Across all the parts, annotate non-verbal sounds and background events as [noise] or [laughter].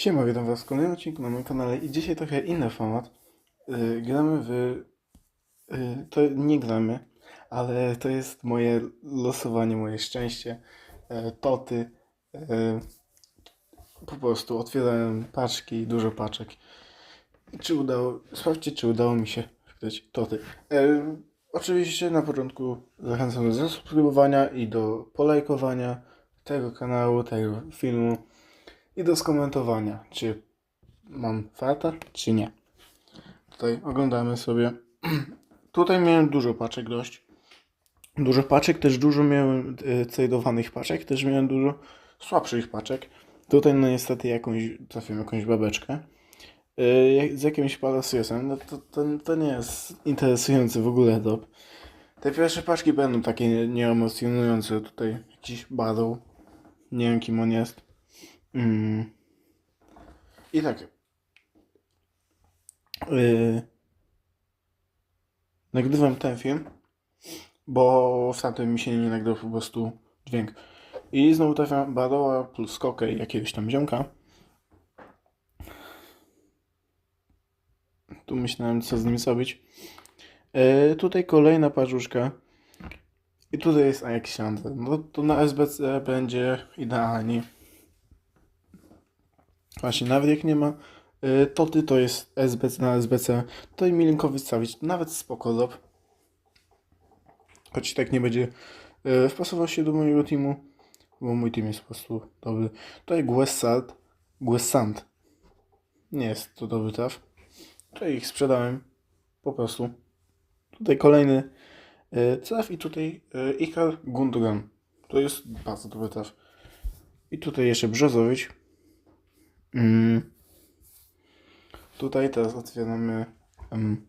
Siema, witam was w kolejnym odcinku na moim kanale i dzisiaj trochę inny format. Yy, gramy w... Yy, to nie gramy, ale to jest moje losowanie, moje szczęście. Yy, toty. Yy, po prostu otwierałem paczki, dużo paczek. Czy udało... Sprawdźcie, czy udało mi się wydać toty. Yy, oczywiście na początku zachęcam do zasubskrybowania i do polajkowania tego kanału, tego filmu i do skomentowania, czy mam farta, czy nie. Tutaj oglądamy sobie. [clears throat] Tutaj miałem dużo paczek dość. Dużo paczek, też dużo miałem e, tradowanych paczek, też miałem dużo słabszych paczek. Tutaj no niestety jakąś, trafiłem jakąś babeczkę. E, z jakimś palasiosem, no to, to, to nie jest interesujący w ogóle top. Te pierwsze paczki będą takie nie- nieemocjonujące. Tutaj jakiś Barrow. Nie wiem kim on jest. Mm. I tak. Yy, nagrywam ten film, bo w tamtym mi się nie nagrał po prostu dźwięk. I znowu trafiam Baroła plus Skokę i jakiegoś tam ziomka. Tu myślałem co z nim zrobić. Yy, tutaj kolejna parzuszka. I tutaj jest Aleksander. No to na SBC będzie idealnie. Właśnie, nawet jak nie ma y, Toty, to jest SBC na SBC. Tutaj mi linkowy stawić, nawet spoko lub. Choć tak nie będzie y, wpasował się do mojego teamu, bo mój team jest po prostu dobry. Tutaj Gwessant, Gwessant. Nie jest to dobry traf. Tutaj ich sprzedałem, po prostu. Tutaj kolejny y, traf i tutaj y, Ikar Gundogan. To jest bardzo dobry traf. I tutaj jeszcze Brzozowicz. Mm. Tutaj teraz otwieramy um,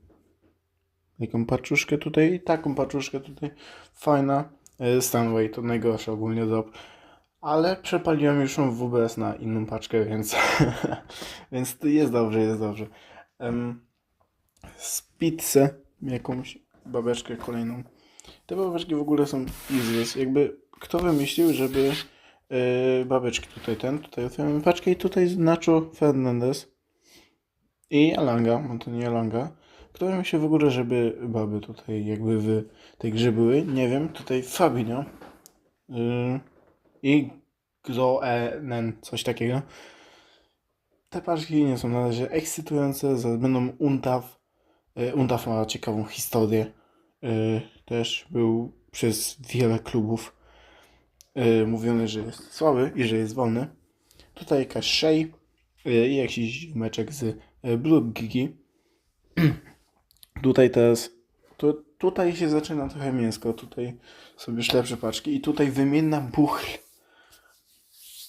jaką paczuszkę tutaj, taką paczuszkę tutaj, fajna, e, Stanway, to najgorsza ogólnie drop, ale przepaliłem już ją w WBS na inną paczkę, więc, [laughs] więc jest dobrze, jest dobrze. Um, jakąś babeczkę kolejną. Te babeczki w ogóle są useless, jakby kto wymyślił, żeby Yy, babeczki tutaj ten, tutaj otwieramy paczkę i tutaj Nacho Fernandez i Alanga, bo to nie Alanga. Kto mi się w ogóle, żeby baby tutaj jakby w tej grze były? Nie wiem, tutaj Fabinho yy, i Groenen, coś takiego. Te paczki nie są na razie ekscytujące, będą Untav. Yy, Untav ma ciekawą historię. Yy, też był przez wiele klubów yy, mówiony, że jest słaby i że jest wolny. Tutaj jakaś Shea yy, i jakiś meczek z yy, Blue Gigi. tutaj teraz, tu, tutaj się zaczyna trochę mięsko, tutaj są już lepsze paczki i tutaj wymienna buchl.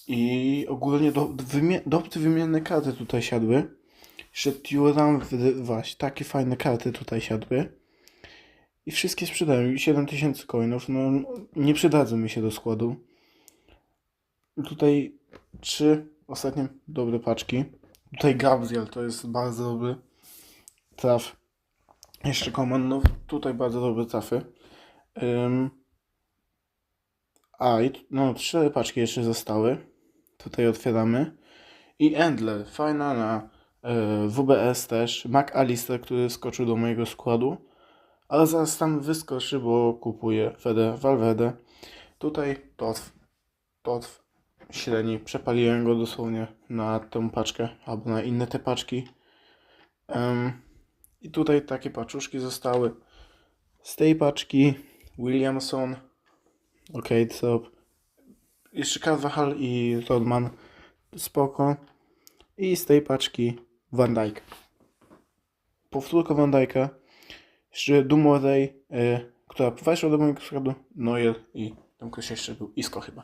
I ogólnie do, wymie, dobrze wymienne karty tutaj siadły. Jeszcze Turan, właśnie, takie fajne karty tutaj siadły. I wszystkie sprzedałem. I 7000 coinów. No, nie przydadzą mi się do składu. Tutaj trzy ostatnie dobre paczki. Tutaj Gabriel to jest bardzo dobry traf. Jeszcze komandów. Tutaj bardzo dobre trafy. Ym. A, i no, trzy paczki jeszcze zostały. Tutaj otwieramy. I Endler. Fajna na e, WBS też. McAllister, który skoczył do mojego składu. Ale zaraz tam wyskoczy, bo kupuję Fede Valverde. Tutaj Totw. Totw średni. Przepaliłem go dosłownie na tę paczkę, albo na inne te paczki. Em, I tutaj takie paczuszki zostały. Z tej paczki Williamson. Ok, co? Jeszcze Carvajal i Rodman. Spoko. I z tej paczki Van Dijk. Powtórka Van Dijk'a. Jeszcze Dumorej, y, która weszła do mojego składu, Neuer i tam ktoś jeszcze był, Isco chyba.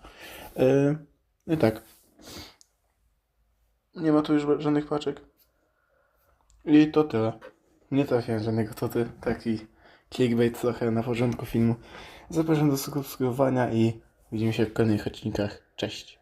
Y, I tak. Nie ma tu już żadnych paczek. I to tyle. Nie trafiłem żadnego toty. Taki clickbait trochę na początku filmu. Zapraszam do subskrybowania i widzimy się w kolejnych odcinkach. Cześć.